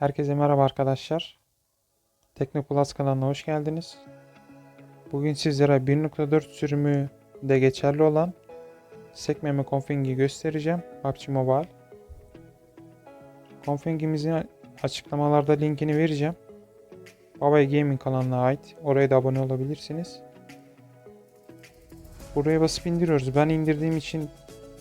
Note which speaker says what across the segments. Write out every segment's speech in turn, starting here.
Speaker 1: Herkese merhaba arkadaşlar. Teknoplus kanalına hoş geldiniz. Bugün sizlere 1.4 sürümü de geçerli olan sekmeme config'i göstereceğim. PUBG Mobile. Config'imizin açıklamalarda linkini vereceğim. Huawei Gaming kanalına ait. Oraya da abone olabilirsiniz. Buraya basıp indiriyoruz. Ben indirdiğim için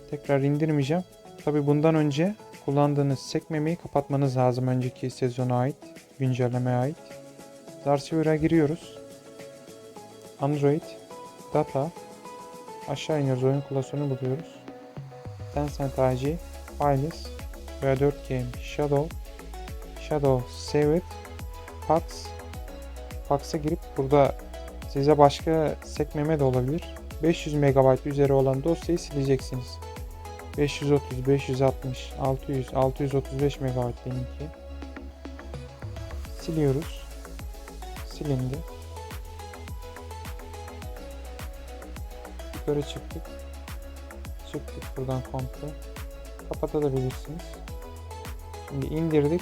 Speaker 1: tekrar indirmeyeceğim. Tabi bundan önce kullandığınız sekmemeyi kapatmanız lazım önceki sezona ait, güncellemeye ait. Darsiver'a giriyoruz. Android, Data, aşağı iniyoruz, oyun klasörünü buluyoruz. Tencent AG, Files, ve 4 Game, Shadow, Shadow, Save It, Pax, Pax'a girip burada size başka sekmeme de olabilir. 500 MB üzeri olan dosyayı sileceksiniz. 530, 560, 600, 635 MB benimki. Siliyoruz. Silindi. Yukarı çıktık. Çıktık buradan komple. Kapatabilirsiniz. Şimdi indirdik.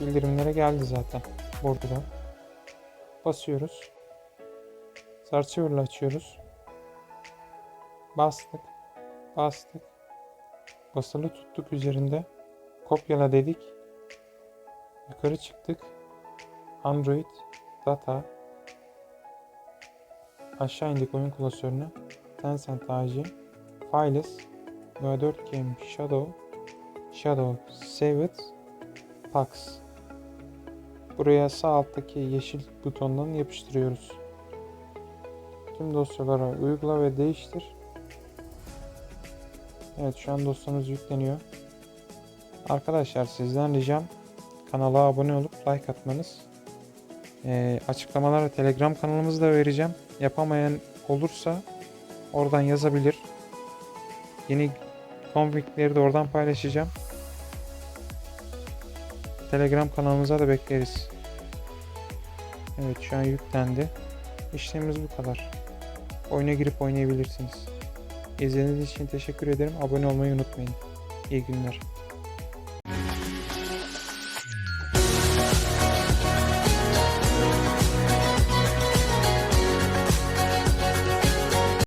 Speaker 1: Bildirimlere geldi zaten. Burada. Basıyoruz. Searchable açıyoruz. Bastık. Bastık. Basılı tuttuk üzerinde. Kopyala dedik. Yukarı çıktık. Android, Data. Aşağı indik oyun klasörüne. Tencent AG, Files, ve 4 Game, Shadow, Shadow, Save It, Pax. Buraya sağ alttaki yeşil butondan yapıştırıyoruz. Tüm dosyalara uygula ve değiştir. Evet şu an dosyamız yükleniyor. Arkadaşlar sizden ricam kanala abone olup like atmanız. Ee, açıklamalara telegram kanalımızı da vereceğim. Yapamayan olursa oradan yazabilir. Yeni config'leri de oradan paylaşacağım. Telegram kanalımıza da bekleriz. Evet şu an yüklendi. İşlemimiz bu kadar. Oyuna girip oynayabilirsiniz. İzlediğiniz için teşekkür ederim. Abone olmayı unutmayın. İyi günler.